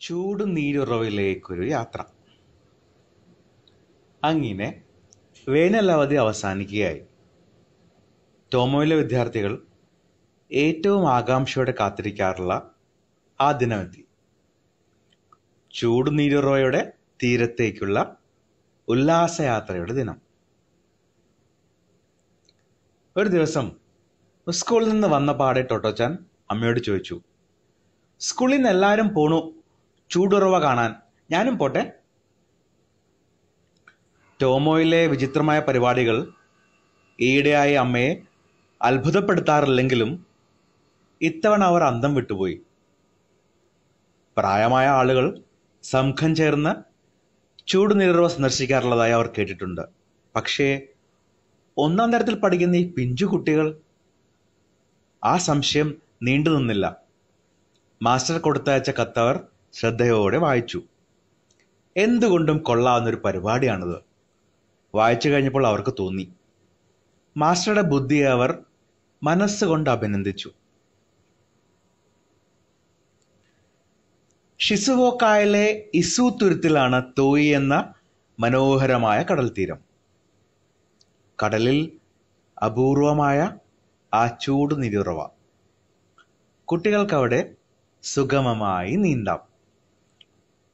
ചൂടുനീരുറവിലേക്കൊരു യാത്ര. അങ്ങനെ വേനലവധി അവസാനിക്കുകയായി. ടോമോയിലെ വിദ്യാർത്ഥികൾ ഏറ്റവും ആകാംക്ഷയോടെ കാത്തിരിക്കാറുള്ള ആ ദിനമെത്തി. ചൂടുനീരുറവയുടെ തീരത്തേക്കുള്ള ഉല്ലാസയാത്രയുടെ ദിനം. ഒരു ദിവസം സ്കൂളിൽ നിന്ന് വന്ന പാടെ ടോട്ടോച്ചാൻ അമ്മയോട് ചോദിച്ചു സ്കൂളിൽ നിന്ന് എല്ലാവരും പോണു ചൂടുറവ കാണാൻ. ഞാനും പോട്ടെ. ടോമോയിലെ വിചിത്രമായ പരിപാടികൾ ഈയിടെയായി അമ്മയെ അത്ഭുതപ്പെടുത്താറില്ലെങ്കിലും ഇത്തവണ അവർ അന്തം വിട്ടുപോയി. പ്രായമായ ആളുകൾ സംഘം ചേർന്ന് ചൂടുനീറുറവ സന്ദർശിക്കാറുള്ളതായി അവർ കേട്ടിട്ടുണ്ട്. പക്ഷേ ഒന്നാം തരത്തിൽ പഠിക്കുന്ന ഈ പിഞ്ചു കുട്ടികൾ ആ സംശയം നീണ്ടു നിന്നില്ല മാസ്റ്റർ കൊടുത്തയച്ച കത്തവർ ശ്രദ്ധയോടെ വായിച്ചു. എന്തുകൊണ്ടും കൊള്ളാവുന്നൊരു പരിപാടിയാണിത്. വായിച്ചു കഴിഞ്ഞപ്പോൾ അവർക്ക് തോന്നി. മാസ്റ്ററുടെ ബുദ്ധിയെ അവർ മനസ്സുകൊണ്ട് അഭിനന്ദിച്ചു. ഷിസുവോക്കായിലെ ഇസു തുരുത്തിലാണ് തോയി എന്ന മനോഹരമായ കടൽ തീരം കടലിൽ അപൂർവമായ ആ ചൂട് നിരുറവ കുട്ടികൾക്കവിടെ സുഗമമായി നീന്താം.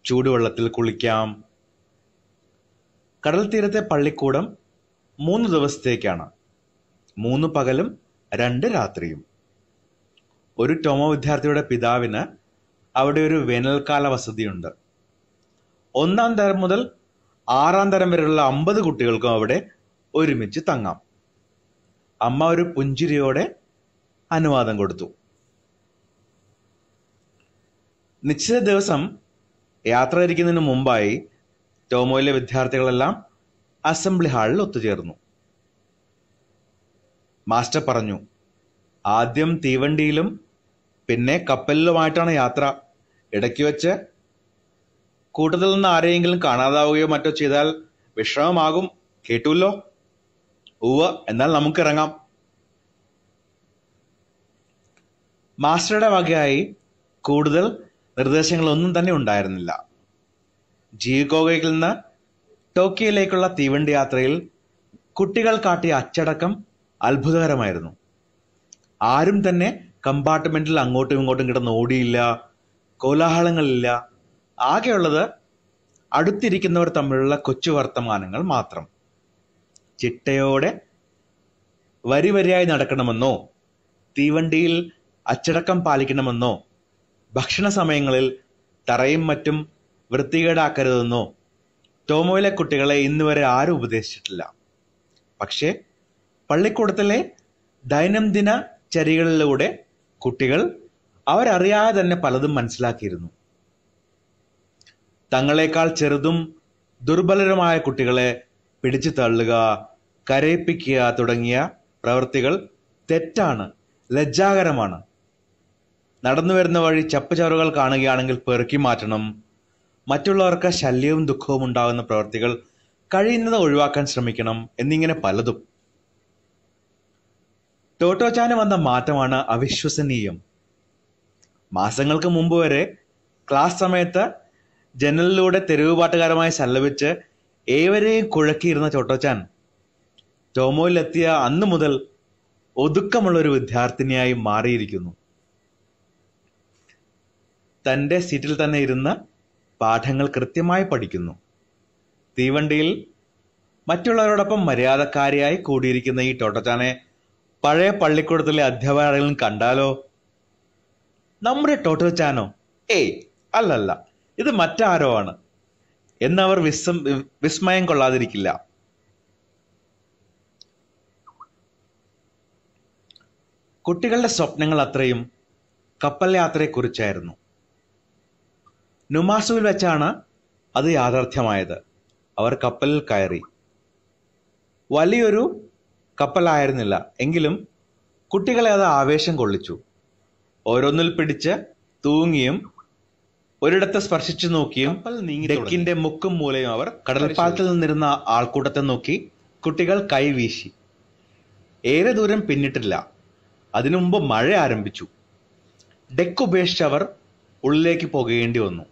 ചൂടുവെള്ളത്തിൽ കുളിക്കാം. കടൽ തീരത്തെ പള്ളിക്കൂടം മൂന്ന് ദിവസത്തേക്കാണ്. മൂന്ന് പകലും രണ്ട് രാത്രിയും. ഒരു ടോമോ വിദ്യാർത്ഥിയുടെ പിതാവിന് അവിടെ ഒരു വേനൽക്കാല വസതിയുണ്ട്. ഒന്നാം തരം മുതൽ ആറാം തരം വരെയുള്ള അമ്പത് കുട്ടികൾക്കും അവിടെ ഒരുമിച്ച് തങ്ങാം. അമ്മ ഒരു പുഞ്ചിരിയോടെ അനുവാദം കൊടുത്തു. നിശ്ചിത ദിവസം യാത്ര തിരിക്കുന്നതിന് മുമ്പായി ടോമോയിലെ വിദ്യാർത്ഥികളെല്ലാം അസംബ്ലി ഹാളിൽ ഒത്തുചേർന്നു. മാസ്റ്റർ പറഞ്ഞു ആദ്യം തീവണ്ടിയിലും പിന്നെ കപ്പലിലുമായിട്ടാണ് യാത്ര. ഇടയ്ക്ക് വെച്ച് കൂട്ടത്തിൽ നിന്ന് ആരെയെങ്കിലും കാണാതാവുകയോ മറ്റോ ചെയ്താൽ വിഷമമാകും കേട്ടുല്ലോ? ഉവ്വ എന്നാൽ നമുക്ക് ഇറങ്ങാം മാസ്റ്ററുടെ വകയായി കൂടുതൽ നിർദ്ദേശങ്ങളൊന്നും തന്നെ ഉണ്ടായിരുന്നില്ല. ജിയുകോഗയിൽ നിന്ന് ടോക്കിയോയിലേക്കുള്ള തീവണ്ടി യാത്രയിൽ കുട്ടികൾ കാട്ടിയ അച്ചടക്കം അത്ഭുതകരമായിരുന്നു. ആരും തന്നെ കമ്പാർട്ട്മെന്റിൽ അങ്ങോട്ടും ഇങ്ങോട്ടും കിടന്ന് ഓടിയില്ല കോലാഹലങ്ങളില്ല. ആകെയുള്ളത് അടുത്തിരിക്കുന്നവർ തമ്മിലുള്ള കൊച്ചു വർത്തമാനങ്ങൾ മാത്രം. ചിട്ടയോടെ വരി വരിയായി നടക്കണമെന്നോ തീവണ്ടിയിൽ അച്ചടക്കം പാലിക്കണമെന്നോ ഭക്ഷണ സമയങ്ങളിൽ തറയും മറ്റും വൃത്തികേടാക്കരുതെന്നോ ടോമോയിലെ കുട്ടികളെ ഇന്നുവരെ ആരും ഉപദേശിച്ചിട്ടില്ല. പക്ഷേ പള്ളിക്കൂടത്തിലെ ദൈനംദിന ചരികളിലൂടെ കുട്ടികൾ അവരറിയാതെ തന്നെ പലതും മനസ്സിലാക്കിയിരുന്നു. തങ്ങളെക്കാൾ ചെറുതും ദുർബലരുമായ കുട്ടികളെ പിടിച്ചു തള്ളുക കരയിപ്പിക്കുക തുടങ്ങിയ പ്രവൃത്തികൾ തെറ്റാണ് ലജ്ജാകരമാണ്. നടന്നു വരുന്ന വഴി ചപ്പുചവറുകൾ കാണുകയാണെങ്കിൽ പെറുക്കി മാറ്റണം. മറ്റുള്ളവർക്ക് ശല്യവും ദുഃഖവും ഉണ്ടാകുന്ന പ്രവൃത്തികൾ കഴിയുന്നത് ഒഴിവാക്കാൻ ശ്രമിക്കണം എന്നിങ്ങനെ പലതും. ടോട്ടോച്ചാന് വന്ന മാറ്റമാണ് അവിശ്വസനീയം. മാസങ്ങൾക്ക് മുമ്പ് വരെ ക്ലാസ് സമയത്ത് ജനലിലൂടെ തെരുവ് പാട്ടുകാരുമായി സല്ലപിച്ച് ഏവരെയും കുഴക്കിയിരുന്ന ചോട്ടോച്ചാൻ ടോമോയിലെത്തിയ അന്നു മുതൽ ഒതുക്കമുള്ള ഒരു വിദ്യാർത്ഥിനിയായി മാറിയിരിക്കുന്നു. തന്റെ സീറ്റിൽ തന്നെ ഇരുന്ന് പാഠങ്ങൾ കൃത്യമായി പഠിക്കുന്നു. തീവണ്ടിയിൽ മറ്റുള്ളവരോടൊപ്പം മര്യാദക്കാരിയായി കൂടിയിരിക്കുന്ന ഈ ടോട്ടോച്ചാനെ പഴയ പള്ളിക്കൂടത്തിലെ അധ്യാപകരെങ്കിലും കണ്ടാലോ? നമ്മുടെ ടോട്ടോച്ചാനോ? ഏയ് അല്ലല്ല ഇത് മറ്റാരോ ആണ്. എന്നവർ വിസ്മ വിസ്മയം കൊള്ളാതിരിക്കില്ല. കുട്ടികളുടെ സ്വപ്നങ്ങൾ അത്രയും കപ്പൽ യാത്രയെക്കുറിച്ചായിരുന്നു. നുമാസുവിൽ വെച്ചാണ് അത് യാഥാർത്ഥ്യമായത്. അവർ കപ്പലിൽ കയറി. വലിയൊരു കപ്പലായിരുന്നില്ല. എങ്കിലും കുട്ടികളെ അത് ആവേശം കൊള്ളിച്ചു. ഓരോന്നിൽ പിടിച്ച് തൂങ്ങിയും ഒരിടത്ത് സ്പർശിച്ചു നോക്കിയും ഡെക്കിന്റെ മുക്കും മൂലയും അവർ കടൽപ്പാലത്തിൽ നിന്നിരുന്ന ആൾക്കൂട്ടത്തെ നോക്കി കുട്ടികൾ കൈവീശി ഏറെ ദൂരം പിന്നിട്ടില്ല. അതിനുമുമ്പ് മഴ ആരംഭിച്ചു. ഡെക്ക് ഉപേക്ഷിച്ചവർ ഉള്ളിലേക്ക് പോകേണ്ടി വന്നു.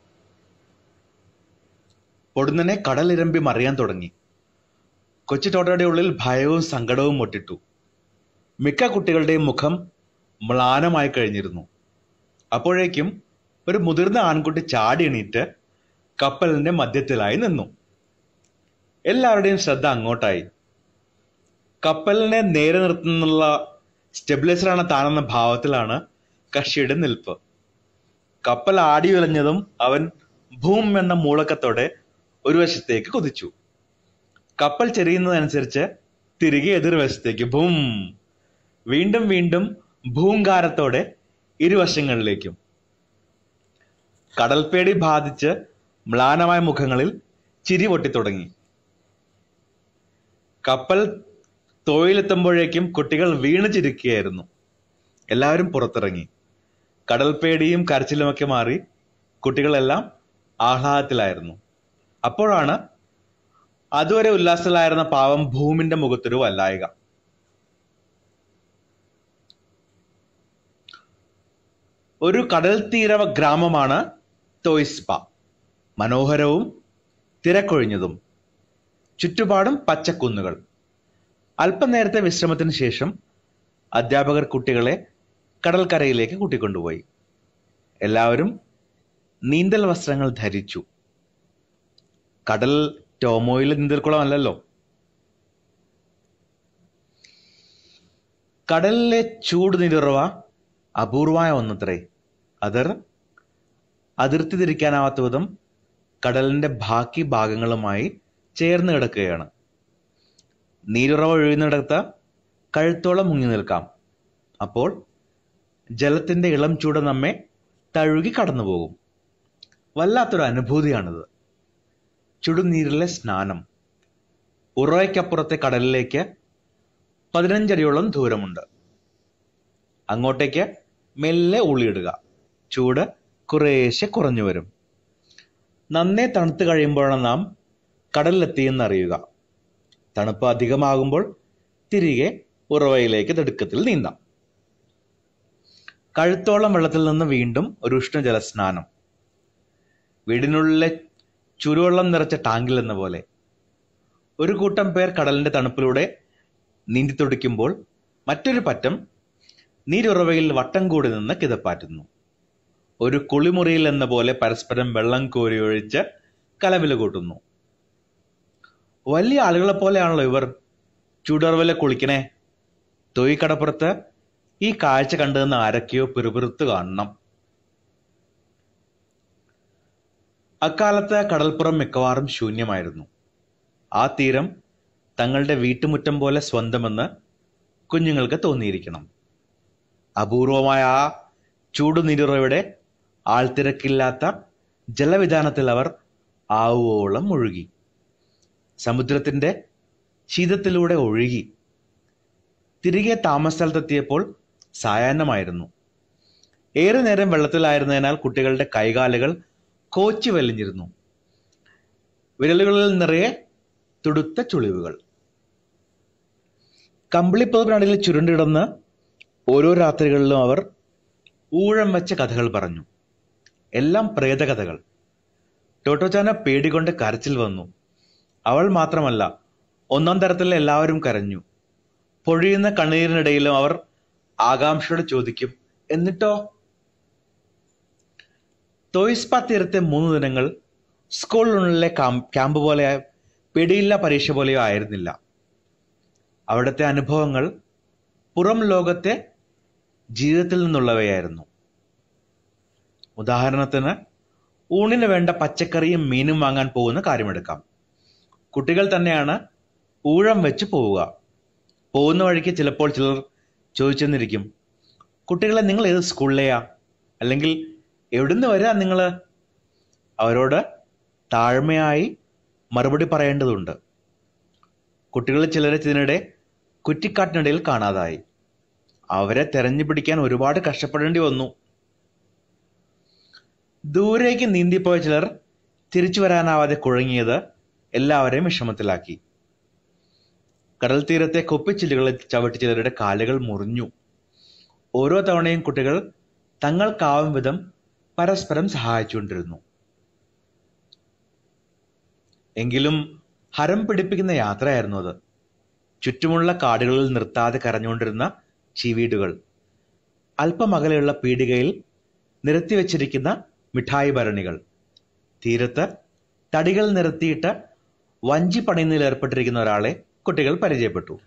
പൊടുന്നനെ കടലിരമ്പി മറിയാൻ തുടങ്ങി. കൊച്ചു ടോട്ടയുടെ ഉള്ളിൽ ഭയവും സങ്കടവും മുട്ടിട്ടു. മിക്ക കുട്ടികളുടെയും മുഖം മ്ലാനമായി കഴിഞ്ഞിരുന്നു. അപ്പോഴേക്കും ഒരു മുതിർന്ന ആൺകുട്ടി ചാടി എണീറ്റ് കപ്പലിന്റെ മധ്യത്തിലായി നിന്നു. എല്ലാവരുടെയും ശ്രദ്ധ അങ്ങോട്ടായി. കപ്പലിനെ നേരെ നിർത്തുന്നുള്ള സ്റ്റെബിലൈസറാണ് താനെന്ന ഭാവത്തിലാണ് കക്ഷിയുടെ നിൽപ്പ്. കപ്പൽ ആടി ഉലഞ്ഞതും അവൻ ഭൂം എന്ന മൂളക്കത്തോടെ ഒരു വശത്തേക്ക് കുതിച്ചു. കപ്പൽ ചെറിയുന്നതനുസരിച്ച് തിരികെ എതിർവശത്തേക്ക് ഭൂം. വീണ്ടും വീണ്ടും ഭൂങ്കാരത്തോടെ ഇരുവശങ്ങളിലേക്കും. കടൽപേടി ബാധിച്ച് മ്ലാനമായ മുഖങ്ങളിൽ ചിരി പൊട്ടിത്തുടങ്ങി. കപ്പൽ തൊഴിലെത്തുമ്പോഴേക്കും കുട്ടികൾ വീണ് ചിരിക്കുകയായിരുന്നു. എല്ലാവരും പുറത്തിറങ്ങി. കടൽപേടിയും കരച്ചിലുമൊക്കെ മാറി കുട്ടികളെല്ലാം ആഹ്ലാദത്തിലായിരുന്നു. അപ്പോഴാണ് അതുവരെ ഉല്ലാസത്തിലായിരുന്ന പാവം ഭൂമിന്റെ മുഖത്തൊരു വല്ലായിക. ഒരു കടൽ തീര ഗ്രാമമാണ് തോയിസ്പ. മനോഹരവും തിരക്കൊഴിഞ്ഞതും ചുറ്റുപാടും പച്ചക്കുന്നുകൾ. അല്പനേരത്തെ വിശ്രമത്തിന് ശേഷം അധ്യാപകർ കുട്ടികളെ കടൽക്കരയിലേക്ക് കൂട്ടിക്കൊണ്ടുപോയി. എല്ലാവരും നീന്തൽ വസ്ത്രങ്ങൾ ധരിച്ചു. കടൽ ടോമോയിൽ നീന്തൽക്കുളമല്ലല്ലോ കടലിലെ ചൂട് നിരുറവ അപൂർവമായ ഒന്നത്രേ. അതർ അതിർത്തി തിരിക്കാനാവാത്ത വിധം കടലിന്റെ ബാക്കി ഭാഗങ്ങളുമായി ചേർന്ന് കിടക്കുകയാണ്. നീരുറവ ഒഴുകുന്നിടത്ത് കഴുത്തോളം മുങ്ങി നിൽക്കാം. അപ്പോൾ ജലത്തിന്റെ ഇളം ചൂട് നമ്മെ തഴുകി കടന്നു പോകും വല്ലാത്തൊരു അനുഭൂതിയാണിത്. ചുടുനീരിലെ സ്നാനം. ഉറവയ്ക്കപ്പുറത്തെ കടലിലേക്ക് പതിനഞ്ചടിയോളം ദൂരമുണ്ട്. അങ്ങോട്ടേക്ക് മെല്ലെ ഉള്ളിയിടുക. ചൂട് കുറേശ്ശെ കുറഞ്ഞു വരും. നന്നേ തണുത്ത് കഴിയുമ്പോഴാണ് നാം കടലിലെത്തിയെന്ന് അറിയുക തണുപ്പ് അധികമാകുമ്പോൾ തിരികെ ഉറവയിലേക്ക് തിടുക്കത്തിൽ നീന്താം. കഴുത്തോളം വെള്ളത്തിൽ നിന്ന് വീണ്ടും ഒരു ഉഷ്ണജല സ്നാനം വീടിനുള്ളിലെ ചുരുവെള്ളം നിറച്ച ടാങ്കിൽ എന്ന പോലെ. ഒരു കൂട്ടം പേർ കടലിന്റെ തണുപ്പിലൂടെ നീന്തി തുടിക്കുമ്പോൾ മറ്റൊരു പറ്റം നീരുറവയിൽ വട്ടം കൂടി നിന്ന് കിതപ്പാറ്റുന്നു. ഒരു കുളിമുറിയിൽ എന്ന പോലെ പരസ്പരം വെള്ളം കോരി ഒഴിച്ച് കലവില കൂട്ടുന്നു. വലിയ ആളുകളെ പോലെയാണല്ലോ ഇവർ. ചൂടുറവില കുളിക്കണേ. തൊയ്ക്കടപ്പുറത്ത് ഈ കാഴ്ച കണ്ടുനിന്ന് ആരൊക്കെയോ പിറുപിറുത്തു കാണണം. അക്കാലത്ത് കടൽപ്പുറം മിക്കവാറും ശൂന്യമായിരുന്നു. ആ തീരം തങ്ങളുടെ വീട്ടുമുറ്റം പോലെ സ്വന്തമെന്ന് കുഞ്ഞുങ്ങൾക്ക് തോന്നിയിരിക്കണം. അപൂർവമായ ആ ചൂടുനിരുറയുടെ ആൾത്തിരക്കില്ലാത്ത ജലവിധാനത്തിൽ അവർ ആവോളം ഒഴുകി സമുദ്രത്തിന്റെ ശീതത്തിലൂടെ ഒഴുകി. തിരികെ താമസ സ്ഥലത്തെത്തിയപ്പോൾ സായാഹ്നമായിരുന്നു. ഏറെ നേരം വെള്ളത്തിലായിരുന്നതിനാൽ കുട്ടികളുടെ കൈകാലുകൾ കോച്ചി വലിഞ്ഞിരുന്നു. വിരലുകളിൽ നിറയെ തുടുത്ത ചുളിവുകൾ. കമ്പിളിപ്പതിനടിയിൽ ചുരുണ്ടിടന്ന് ഓരോ രാത്രികളിലും അവർ ഊഴം വെച്ച കഥകൾ പറഞ്ഞു. എല്ലാം പ്രേതകഥകൾ. ടോട്ടോച്ചാന പേടികൊണ്ട് കരച്ചിൽ വന്നു. അവൾ മാത്രമല്ല ഒന്നാം തരത്തിൽ എല്ലാവരും കരഞ്ഞു. പൊഴിയുന്ന കണ്ണീരിനിടയിലും അവർ ആകാംക്ഷയോടെ ചോദിക്കും എന്നിട്ടോ? തോയിസ്പ തീരത്തെ മൂന്ന് ദിനങ്ങൾ സ്കൂളിനുള്ളിലെ ക്യാമ്പ് പോലെ പിടിയില്ല പരീക്ഷ പോലെയോ ആയിരുന്നില്ല. അവിടുത്തെ അനുഭവങ്ങൾ പുറം ലോകത്തെ ജീവിതത്തിൽ നിന്നുള്ളവയായിരുന്നു. ഉദാഹരണത്തിന് ഊണിന് വേണ്ട പച്ചക്കറിയും മീനും വാങ്ങാൻ പോകുന്ന കാര്യമെടുക്കാം. കുട്ടികൾ തന്നെയാണ് ഊഴം വെച്ച് പോവുക. പോകുന്ന വഴിക്ക് ചിലപ്പോൾ ചിലർ ചോദിച്ചെന്നിരിക്കും കുട്ടികളെ നിങ്ങൾ ഏത് സ്കൂളിലെയാ അല്ലെങ്കിൽ എവിടുന്ന് വരാ നിങ്ങൾ അവരോട് താഴ്മയായി മറുപടി പറയേണ്ടതുണ്ട്. കുട്ടികളിൽ ചിലരെ ഇതിനിടെ കുറ്റിക്കാട്ടിനിടയിൽ കാണാതായി. അവരെ തെരഞ്ഞു പിടിക്കാൻ ഒരുപാട് കഷ്ടപ്പെടേണ്ടി വന്നു. ദൂരേക്ക് നീന്തിപ്പോയ ചിലർ തിരിച്ചു വരാനാവാതെ കുഴങ്ങിയത് എല്ലാവരെയും വിഷമത്തിലാക്കി. കടൽ തീരത്തെ കൊപ്പിച്ചില്ലുകളിൽ ചവിട്ടി ചിലരുടെ കാലുകൾ മുറിഞ്ഞു. ഓരോ തവണയും കുട്ടികൾ തങ്ങൾക്കാവും വിധം പരസ്പരം സഹായിച്ചുകൊണ്ടിരുന്നു. എങ്കിലും ഹരം പിടിപ്പിക്കുന്ന യാത്രയായിരുന്നു അത്. ചുറ്റുമുള്ള കാടുകളിൽ നിർത്താതെ കരഞ്ഞുകൊണ്ടിരുന്ന ചീവീടുകൾ അല്പമകലെയുള്ള പീടികയിൽ നിരത്തിവെച്ചിരിക്കുന്ന മിഠായി ഭരണികൾ തീരത്ത് തടികൾ നിരത്തിയിട്ട് വഞ്ചി പണിയുന്നതിൽ ഏർപ്പെട്ടിരിക്കുന്ന ഒരാളെ കുട്ടികൾ പരിചയപ്പെട്ടു.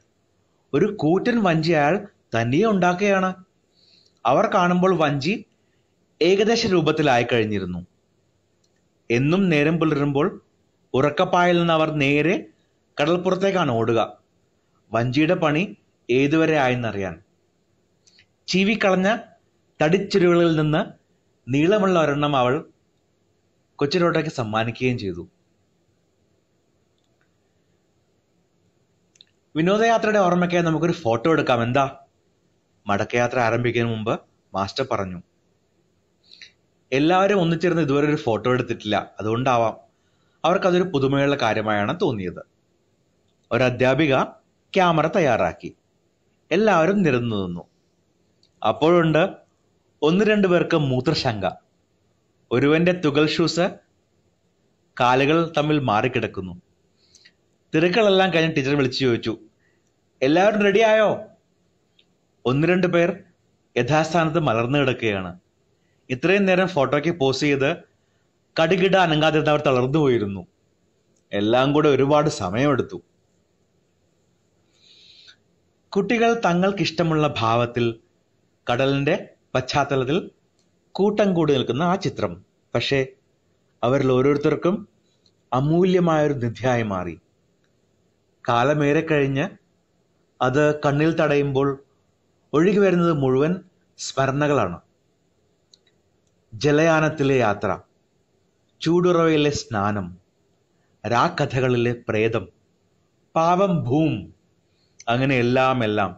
ഒരു കൂറ്റൻ വഞ്ചി അയാൾ തനിയെ ഉണ്ടാക്കുകയാണ്. അവർ കാണുമ്പോൾ വഞ്ചി ഏകദേശ രൂപത്തിലായി കഴിഞ്ഞിരുന്നു. എന്നും നേരം പുലരുമ്പോൾ ഉറക്കപ്പായിൽ നിന്ന് അവർ നേരെ കടൽപ്പുറത്തേക്കാണ് ഓടുക. വഞ്ചിയുടെ പണി ഏതുവരെ ആയെന്നറിയാൻ. ചീവിക്കളഞ്ഞ തടിച്ചുരുകളിൽ നിന്ന് നീളമുള്ള ഒരെണ്ണം അവൾ കൊച്ചിലോട്ടേക്ക് സമ്മാനിക്കുകയും ചെയ്തു. വിനോദയാത്രയുടെ ഓർമ്മയ്ക്കായി നമുക്കൊരു ഫോട്ടോ എടുക്കാം. എന്താ? മടക്കയാത്ര ആരംഭിക്കുന്നതിന് മുമ്പ് മാസ്റ്റർ പറഞ്ഞു. എല്ലാവരും ഒന്നിച്ചിരുന്ന് ഇതുവരെ ഒരു ഫോട്ടോ എടുത്തിട്ടില്ല. അതുകൊണ്ടാവാം അവർക്കതൊരു പുതുമയുള്ള കാര്യമായാണ് തോന്നിയത്. ഒരു അധ്യാപിക ക്യാമറ തയ്യാറാക്കി. എല്ലാവരും നിരന്നു നിന്നു. അപ്പോഴുണ്ട് ഒന്ന് രണ്ടു പേർക്ക് മൂത്രശങ്ക. ഒരുവന്റെ തുകൽ ഷൂസ് കാലുകൾ തമ്മിൽ മാറിക്കിടക്കുന്നു. തിരക്കുകളെല്ലാം കഴിഞ്ഞ് ടീച്ചർ വിളിച്ചു ചോദിച്ചു എല്ലാവരും റെഡിയായോ ഒന്ന് രണ്ട് പേർ യഥാസ്ഥാനത്ത് മലർന്നു കിടക്കുകയാണ്. ഇത്രയും നേരം ഫോട്ടോയ്ക്ക് പോസ് ചെയ്ത് കടുകിട അനങ്ങാതിരുന്നവർ തളർന്നു പോയിരുന്നു. എല്ലാം കൂടെ ഒരുപാട് സമയമെടുത്തു. കുട്ടികൾ തങ്ങൾക്ക് ഇഷ്ടമുള്ള ഭാവത്തിൽ കടലിന്റെ പശ്ചാത്തലത്തിൽ കൂട്ടം കൂടി നിൽക്കുന്ന ആ ചിത്രം. പക്ഷേ അവരിൽ ഓരോരുത്തർക്കും അമൂല്യമായൊരു നിധിയായി മാറി. കാലമേറെ കഴിഞ്ഞ് അത് കണ്ണിൽ തടയുമ്പോൾ ഒഴുകി വരുന്നത് മുഴുവൻ സ്മരണകളാണ്. ജലയാനത്തിലെ യാത്ര ചൂടുറവയിലെ സ്നാനം രാക്കഥകളിലെ പ്രേതം പാവം ഭൂം അങ്ങനെ എല്ലാം എല്ലാം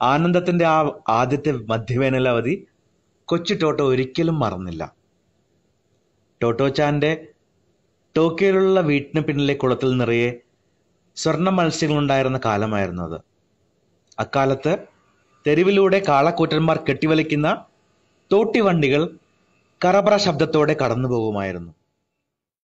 ആനന്ദത്തിന്റെ ആ ആദ്യത്തെ മധ്യവേനൽ അവധി കൊച്ചു ടോട്ടോ ഒരിക്കലും മറന്നില്ല. ടോട്ടോച്ചാന്റെ ടോക്കിയോയിലുള്ള വീട്ടിന് പിന്നിലെ കുളത്തിൽ നിറയെ സ്വർണ മത്സ്യങ്ങളുണ്ടായിരുന്ന കാലമായിരുന്നു അത്. അക്കാലത്ത് തെരുവിലൂടെ കാളക്കൂറ്റന്മാർ കെട്ടിവലിക്കുന്ന തോട്ടിവണ്ടികൾ കറപറ ശബ്ദത്തോടെ കടന്നു പോകുമായിരുന്നു